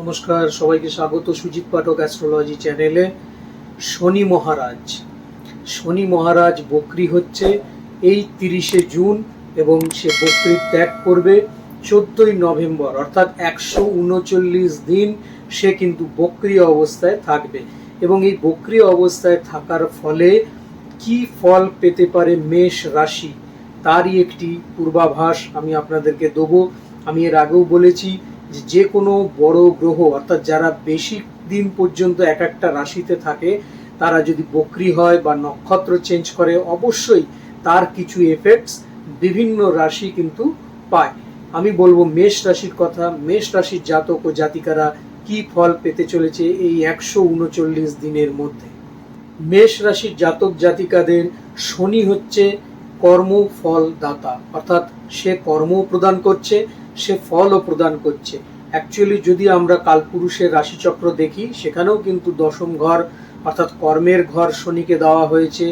নমস্কার, সবাইকে স্বাগত সুজিত পাঠক অ্যাস্ট্রোলজি চ্যানেলে শনি মহারাজ শনি মহারাজ বকরি হচ্ছে এই তিরিশে জুন এবং সে বকরি ত্যাগ করবে চোদ্দই নভেম্বর, অর্থাৎ একশো উনচল্লিশ দিন সে কিন্তু বকরি অবস্থায় থাকবে। এবং এই বকরি অবস্থায় থাকার ফলে কি ফল পেতে পারে মেষ রাশি, তারই একটি পূর্বাভাস আমি আপনাদেরকে দেবো। আমি এর আগেও বলেছি যে কোনো বড় গ্রহ, অর্থাৎ যারা বেশি দিন পর্যন্ত এক একটা রাশিতে থাকে, তারা যদি বকরি হয় বা নক্ষত্র চেঞ্জ করে, অবশ্যই তার কিছু এফেক্টস বিভিন্ন রাশি কিন্তু পায়। আমি বলব মেষ রাশির কথা, মেষ রাশির জাতক ও জাতিকারা কি ফল পেতে চলেছে এই একশো উনচল্লিশ দিনের মধ্যে? মেষ রাশির জাতক জাতিকাদের শনি হচ্ছে কর্ম ফল দাতা অর্থাৎ সে কর্ম প্রদান করছে সে ফলও প্রদান করছে। অ্যাকচুয়ালি যদি আমরা কালপুরুষের রাশিচক্র দেখি, সেখানেও কিন্তু দশম ঘর, অর্থাৎ কর্মের ঘর শনিকে দেওয়া হয়েছে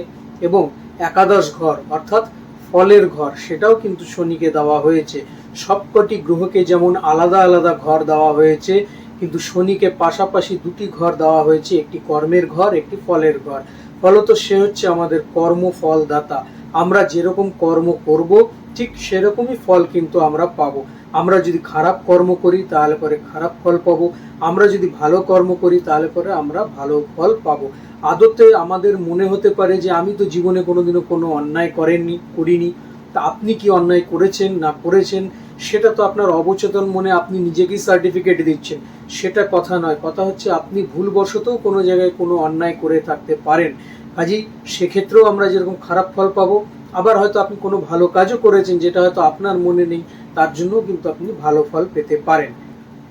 এবং একাদশ ঘর, অর্থাৎ ফলের ঘর, সেটাও কিন্তু শনিকে দেওয়া হয়েছে। সবকটি গ্রহকে যেমন আলাদা আলাদা ঘর দেওয়া হয়েছে, কিন্তু শনিকে পাশাপাশি দুটি ঘর দেওয়া হয়েছে, একটি কর্মের ঘর, একটি ফলের ঘর। ফলত সে হচ্ছে আমাদের কর্ম ফলদাতা। আমরা যেরকম কর্ম করব, ঠিক সেরকমই ফল কিন্তু আমরা পাবো। আমরা যদি খারাপ কর্ম করি, তাহলে পরে খারাপ ফল পাবো। আমরা যদি ভালো কর্ম করি, তাহলে পরে আমরা ভালো ফল পাবো। আদতে আমাদের মনে হতে পারে যে, আমি তো জীবনে কোনোদিনও কোনো অন্যায় করেননি, করিনি। তা আপনি কি অন্যায় করেছেন না করেছেন? সেটা তো আপনার অবচেতন মনে আপনি নিজেকেই সার্টিফিকেট দিচ্ছেন। সেটা কথা নয়। কথা হচ্ছে আপনি ভুলবশতও কোনো জায়গায় কোনো অন্যায় করে থাকতে পারেন। কাজেই সেক্ষেত্রেও আমরা যেরকম খারাপ ফল পাবো আবার হয়তো আপনি কোনো ভালো কাজও করেছেন যেটা হয়তো আপনার মনে নেই, তার জন্যও কিন্তু আপনি ভালো ফল পেতে পারেন।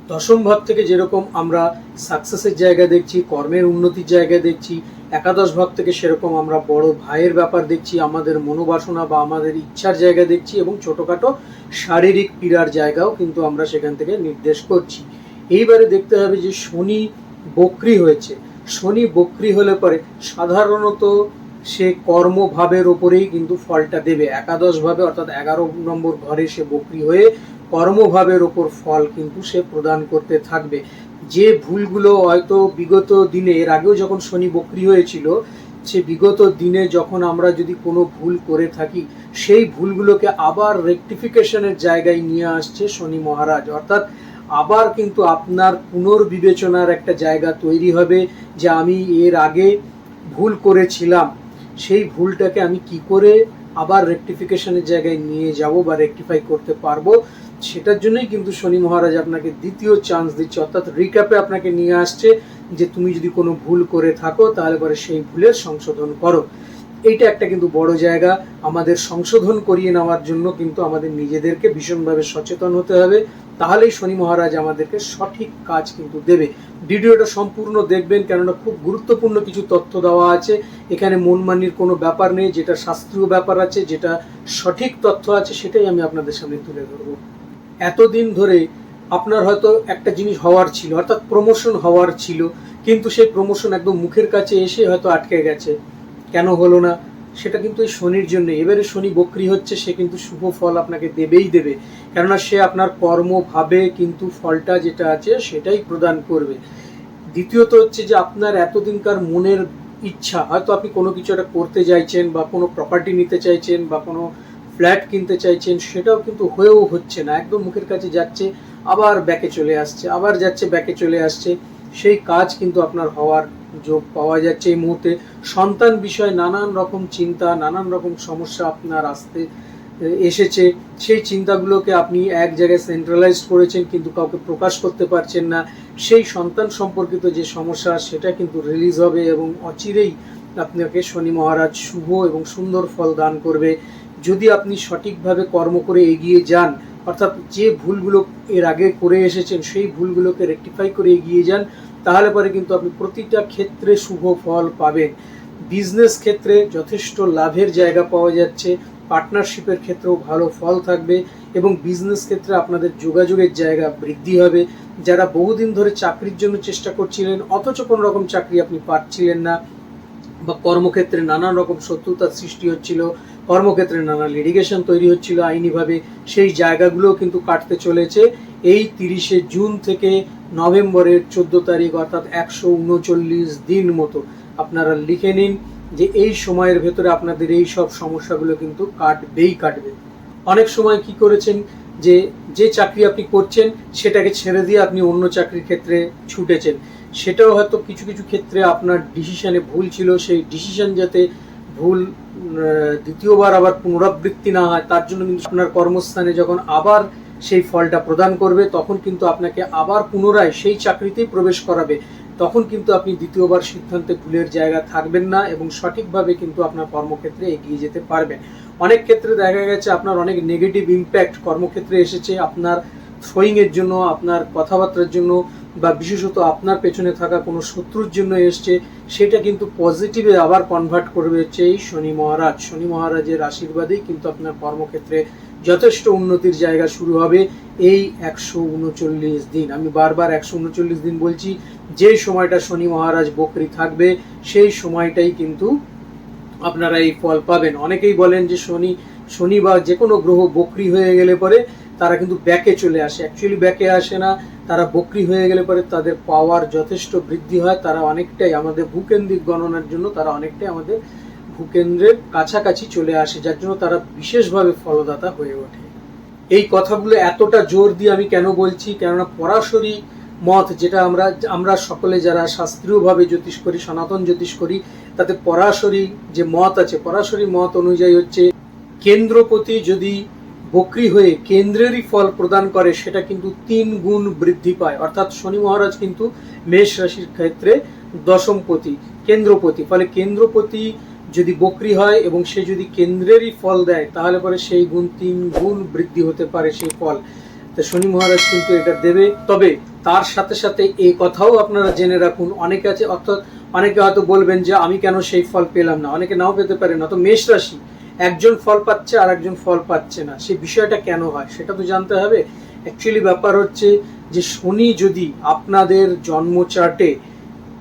দশম ভাব থেকে যেরকম আমরা সাকসেসের জায়গা দেখছি, কর্মের উন্নতির জায়গা দেখছি, একাদশ ভাব থেকে সেরকম আমরা বড় ভাইয়ের ব্যাপার দেখছি, আমাদের মনোবাসনা বা আমাদের ইচ্ছার জায়গা দেখছি এবং ছোটোখাটো শারীরিক পীড়ার জায়গাও কিন্তু আমরা সেখান থেকে নির্দেশ করছি। এইবারে দেখতে হবে যে শনি বক্রি হয়েছে। শনি বক্রি হলে পরে সাধারণত সে কর্মভাবের ওপরেই কিন্তু ফলটা দেবে। একাদশ ভাবে অর্থাৎ এগারো নম্বর ঘরে সে বক্রি হয়ে কর্মভাবের ওপর ফল কিন্তু সে প্রদান করতে থাকবে। যে ভুলগুলো হয়তো বিগত দিনে, এর আগেও যখন শনি বক্রি হয়েছিল, সে বিগত দিনে যখন আমরা যদি কোনো ভুল করে থাকি, সেই ভুলগুলোকে আবার রেকটিফিকেশনের জায়গায় নিয়ে আসছে শনি মহারাজ। অর্থাৎ আবার কিন্তু আপনার পুনর্বিবেচনার একটা জায়গা তৈরি হবে যে আমি এর আগে ভুল করেছিলাম। সেই ভুলটাকে আমি কি করে আবার রেকটিফিকেশনের জায়গায় নিয়ে যাব বা রেকটিফাই করতে পারব, সেটার জন্যই কিন্তু শনি মহারাজ আপনাকে দ্বিতীয় চান্স দিচ্ছে। অর্থাৎ রিক্যাপে আপনাকে নিয়ে আসছে যে, তুমি যদি কোনো ভুল করে থাকো, তাহলে পরে সেই ভুলের সংশোধন করো। এইটা একটা কিন্তু বড় জায়গা। আমাদের সংশোধন করিয়ে নেওয়ার জন্য কিন্তু আমাদের নিজেদেরকে ভীষণভাবে সচেতন হতে হবে। তাহলেই শনি মহারাজ আমাদেরকে সঠিক কাজ কিন্তু দেবে। ভিডিওটা সম্পূর্ণ দেখবেন, কেননা খুব গুরুত্বপূর্ণ কিছু তথ্য দেওয়া আছে। এখানে মনমানির কোনো ব্যাপার নেই, যেটা শাস্ত্রীয় ব্যাপার আছে, যেটা সঠিক তথ্য আছে, সেটাই আমি আপনাদের সামনে তুলে ধরবো। এতদিন ধরে আপনার হয়তো একটা জিনিস হওয়ার ছিল, অর্থাৎ প্রমোশন হওয়ার ছিল, কিন্তু সেই প্রমোশন একদম মুখের কাছে এসে হয়তো আটকে গেছে। কেন হলো না, সেটা কিন্তু এই শনির জন্য। এবারে শনি বক্রি হচ্ছে, সে কিন্তু শুভ ফল আপনাকে দেবেই দেবে। কেননা সে আপনার কর্মভাবে কিন্তু ফলটা যেটা আছে, সেটাই প্রদান করবে। দ্বিতীয়ত হচ্ছে যে আপনার এতদিনকার মনের ইচ্ছা, হয়তো আপনি কোনো কিছু একটা করতে চাইছেন বা কোনো প্রপার্টি নিতে চাইছেন বা কোনো ফ্ল্যাট কিনতে চাইছেন, সেটাও কিন্তু হয়েও হচ্ছে না। একদম মুখের কাছে যাচ্ছে, আবার ব্যাকে চলে আসছে, আবার যাচ্ছে ব্যাকে চলে আসছে। সেই কাজ কিন্তু আপনার হওয়ার যোগ পাওয়া যাচ্ছে এই মুহূর্তে। সন্তান বিষয়ে নানান রকম চিন্তা, নানান রকম সমস্যা আপনার আসতে এসেছে। সেই চিন্তাগুলোকে আপনি এক জায়গায় সেন্ট্রালাইজ করেছেন, কিন্তু কাউকে প্রকাশ করতে পারছেন না। সেই সন্তান সম্পর্কিত যে সমস্যা, সেটা কিন্তু রিলিজ হবে এবং অচিরেই আপনাকে শনি মহারাজ শুভ এবং সুন্দর ফল দান করবে। যদি আপনি সঠিকভাবে কর্ম করে এগিয়ে যান অর্থাৎ যে ভুলগুলো এর আগে করে এসেছেন, সেই ভুলগুলোকে রেকটিফাই করে এগিয়ে যান, তাহলে পরে কিন্তু আপনি প্রতিটা ক্ষেত্রে শুভ ফল পাবেন। বিজনেস ক্ষেত্রে যথেষ্ট লাভের জায়গা পাওয়া যাচ্ছে পার্টনারশিপের ক্ষেত্রেও ভালো ফল থাকবে এবং বিজনেস ক্ষেত্রে আপনাদের যোগাযোগের জায়গা বৃদ্ধি হবে। যারা বহুদিন ধরে চাকরির জন্য চেষ্টা করছিলেন, অথচ কোনো রকম চাকরি আপনি পাচ্ছিলেন না বা কর্মক্ষেত্রে নানান রকম শত্রুতার সৃষ্টি হচ্ছিল, কর্মক্ষেত্রে নানা লিডিগেশন তৈরি হচ্ছিল আইনিভাবে, সেই জায়গাগুলো কিন্তু কাটতে চলেছে। এই তিরিশে জুন থেকে নভেম্বরের চোদ্দ তারিখ অর্থাৎ একশো উনচল্লিশ দিন মতো আপনারা লিখে নিন যে এই সময়ের ভেতরে আপনাদের এই সব সমস্যাগুলো কিন্তু কাটবেই কাটবে। অনেক সময় কি করেছেন যে যে চাকরি আপনি করছেন সেটাকে ছেড়ে দিয়ে আপনি অন্য চাকরির ক্ষেত্রে ছুটেছেন। সেটাও হয়তো কিছু কিছু ক্ষেত্রে আপনার ডিসিশনে ভুল ছিল, সেই ডিসিশন যাতে ভুল দ্বিতীয়বার আবার পুনরাবৃত্তি না হয়, তার জন্য কিন্তু আপনার কর্মস্থানে যখন আবার সেই ফলটা প্রদান করবে, তখন কিন্তু আপনাকে আবার পুনরায় সেই চাকরিতেই প্রবেশ করাবে। তখন কিন্তু আপনি দ্বিতীয়বার সিদ্ধান্তে ভুলের জায়গা থাকবেন না এবং সঠিকভাবে কিন্তু আপনার কর্মক্ষেত্রে এগিয়ে যেতে পারবেন। অনেক ক্ষেত্রে দেখা গেছে আপনার অনেক নেগেটিভ ইম্প্যাক্ট কর্মক্ষেত্রে এসেছে, আপনার থ্রোয়িং এর জন্য, আপনার কথাবার্তার জন্য বা বিশেষত আপনার পেছনে থাকা কোনো শত্রুর জন্য এসছে, সেটা কিন্তু পজিটিভে আবার কনভার্ট করবে হচ্ছে এই শনি মহারাজ। শনি মহারাজের আশীর্বাদেই কিন্তু আপনার কর্মক্ষেত্রে যথেষ্ট উন্নতির জায়গা শুরু হবে এই একশো উনচল্লিশ দিন। আমি বারবার একশো উনচল্লিশ দিন বলছি, যে সময়টা শনি মহারাজ বকরি থাকবে, সেই সময়টাই কিন্তু আপনারা এই ফল পাবেন। অনেকেই বলেন যে শনি শনি বা যে কোনো গ্রহ বকরি হয়ে গেলে পরে তারা কিন্তু ব্যাকে চলে আসে। অ্যাকচুয়ালি ব্যাকে আসে না, তারা বকরি হয়ে গেলে পরে তাদের পাওয়ার যথেষ্ট বৃদ্ধি হয়। তারা অনেকটাই আমাদের ভূকেন্দ্রিক গণনার জন্য তারা অনেকটাই আমাদের ভূকেন্দ্রের কাছাকাছি চলে আসে, যার জন্য তারা বিশেষভাবে ফলদাতা হয়ে ওঠে। এই কথাগুলো এতটা জোর দিয়ে আমি কেন বলছি? কেননা পরাশরী মত যেটা আমরা আমরা সকলে যারা শাস্ত্রীয়ভাবে জ্যোতিষ করি, সনাতন জ্যোতিষ করি, তাতে পরাশরী যে মত আছে, পরাশরী মত অনুযায়ী হচ্ছে কেন্দ্রপতি যদি বকরি হয়ে কেন্দ্রেরই ফল প্রদান করে, সেটা কিন্তু তিন গুণ বৃদ্ধি পায়। অর্থাৎ শনি মহারাজ কিন্তু মেষ রাশির ক্ষেত্রে দশমপতি, কেন্দ্রপতি। ফলে কেন্দ্রপতি যদি বকরি হয় এবং সে যদি কেন্দ্রেরই ফল দেয়, তাহলে পরে সেই গুণ তিন গুণ বৃদ্ধি হতে পারে সেই ফল। তো শনি মহারাজ কিন্তু এটা দেবে। তবে তার সাথে সাথে এই কথাও আপনারা জেনে রাখুন, অনেকে আছে, অর্থাৎ অনেকে হয়তো বলবেন যে, আমি কেন সেই ফল পেলাম না? অনেকে নাও পেতে পারেন না তো মেষ রাশি একজন ফল পাচ্ছে আর একজন ফল পাচ্ছে না। সেই বিষয়টা কেন হয়? সেটা তো জানতে হবে। অ্যাকচুয়ালি ব্যাপার হচ্ছে যে শনি যদি আপনাদের জন্ম চার্টে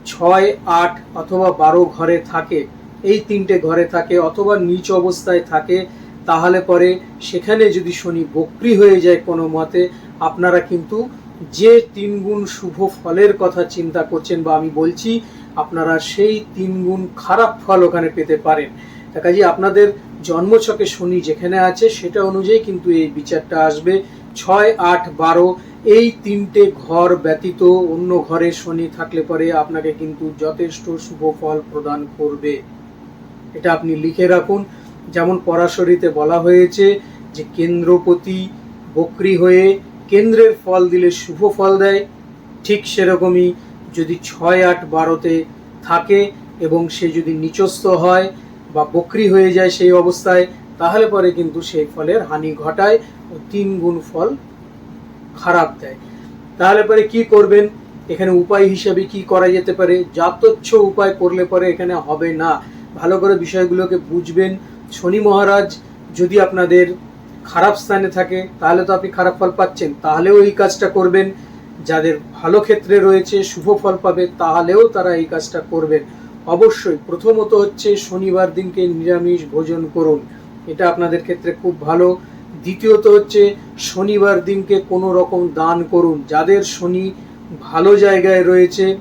ছয়, আট অথবা বারো ঘরে থাকে, এই তিনটে ঘরে থাকে অথবা নিচ অবস্থায় থাকে, তাহলে পরে সেখানে যদি শনি বক্রি হয়ে যায় কোনো মতে, আপনারা কিন্তু যে তিন গুণ শুভ ফলের কথা চিন্তা করছেন বা আমি বলছি, আপনারা সেই তিন গুণ খারাপ ফল ওখানে পেতে পারেন। কাজে আপনাদের জন্মছকে শনি যেখানে আছে, সেটা অনুযায়ী কিন্তু এই বিচারটা আসবে। ছয়, আট, বারো, এই তিনটে ঘর ব্যতীত অন্য ঘরে শনি থাকলে পরে আপনাকে কিন্তু যথেষ্ট শুভ ফল প্রদান করবে। এটা আপনি লিখে রাখুন। যেমন পরাশরীতে বলা হয়েছে যে, কেন্দ্রপতি বকরি হয়ে কেন্দ্রের ফল দিলে শুভ ফল দেয়। ঠিক সেরকমই যদি ছয়, আট, বারোতে থাকে এবং সে যদি নিচস্থ হয় বা বকরি হয়ে যায় সেই অবস্থায়, তাহলে পরে কিন্তু সেই ফলের হানি ঘটায় ও তিন গুণ ফল খারাপ দেয়। তাহলে পরে কি করবেন? এখানে উপায় হিসাবে কি করা যেতে পারে? যাতচ্ছ উপায় করলে পরে এখানে হবে না। ভালো করে বিষয়গুলোকে বুঝবেন। শনি মহারাজ যদি আপনাদের খারাপ স্থানে থাকে, তাহলে তো আপনি খারাপ ফল পাচ্ছেন। তাহলেও এই কাজটা করবেন। যাদের ভালো ক্ষেত্রে রয়েছে, শুভ ফল পাবে, তাহলেও তারা এই কাজটা করবেন। অবশ্যই। প্রথমত হচ্ছে শনিবার দিনকে নিরামিষ ভোজন করুন। এটা আপনাদের ক্ষেত্রে খুব ভালো। দ্বিতীয়ত হচ্ছে শনিবার দিনকে কোনো রকম দান করুন। যাদের শনি ভালো জায়গায় রয়েছে,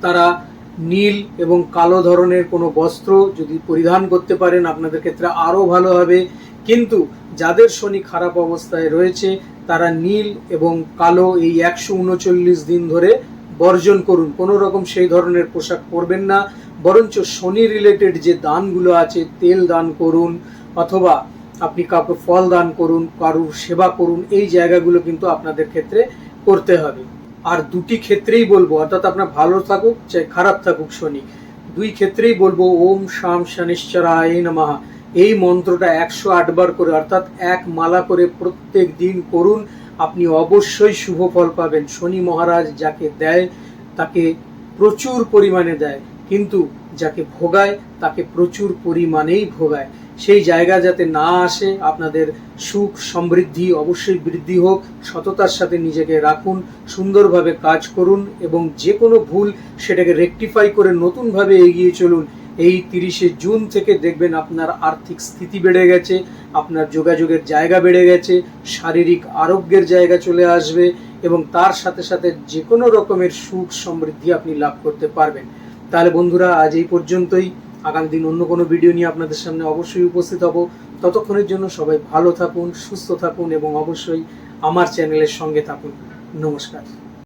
তারা নীল এবং কালো ধরনের কোনো বস্ত্র যদি পরিধান করতে পারেন, আপনাদের ক্ষেত্রে আরও ভালো হবে। কিন্তু যাদের শনি খারাপ অবস্থায় রয়েছে, তারা নীল এবং কালো এই একশো উনচল্লিশ দিন ধরে বর্জন করুন। কোনো রকম সেই ধরনের পোশাক পরবেন না। বরঞ্চ শনি রিলেটেড যে দানগুলো আছে, তেল দান করুন অথবা আপনি কাউকে ফল দান করুন, কারুর সেবা করুন, এই জায়গাগুলো কিন্তু আপনাদের ক্ষেত্রে করতে হবে। আর দুটি ক্ষেত্রেই বলব, অর্থাৎ আপনার ভালো থাকুক, চাই খারাপ থাকুক শনি। দুই ক্ষেত্রেই বলব, ওম শাম শনিশ্চরায় নমাহা এই মন্ত্রটা একশো আটবার করে, অর্থাৎ এক মালা করে প্রত্যেক দিন করুন। আপনি অবশ্যই শুভ ফল পাবেন। শনি মহারাজ যাকে দেয়, তাকে প্রচুর পরিমাণে দেয়। কিন্তু যাকে ভোগায়, তাকে প্রচুর পরিমাণেই ভোগায়। সেই জায়গা যাতে না আসে, আপনাদের সুখ সমৃদ্ধি অবশ্যই বৃদ্ধি হোক। সততার সাথে নিজেকে রাখুন, সুন্দরভাবে কাজ করুন এবং যে কোনো ভুল সেটাকে রেকটিফাই করে নতুনভাবে এগিয়ে চলুন। এই তিরিশে জুন থেকে দেখবেন আপনার আর্থিক স্থিতি বেড়ে গেছে, আপনার যোগাযোগের জায়গা বেড়ে গেছে, শারীরিক আরোগ্যের জায়গা চলে আসবে এবং তার সাথে সাথে যে কোনো রকমের সুখ সমৃদ্ধি আপনি লাভ করতে পারবেন। তাহলে বন্ধুরা, আজ এই পর্যন্তই। আগামী দিন অন্য কোনো ভিডিও নিয়ে আপনাদের সামনে অবশ্যই উপস্থিত হব। ততক্ষণের জন্য সবাই ভালো থাকুন, সুস্থ থাকুন এবং অবশ্যই আমার চ্যানেলের সঙ্গে থাকুন। নমস্কার।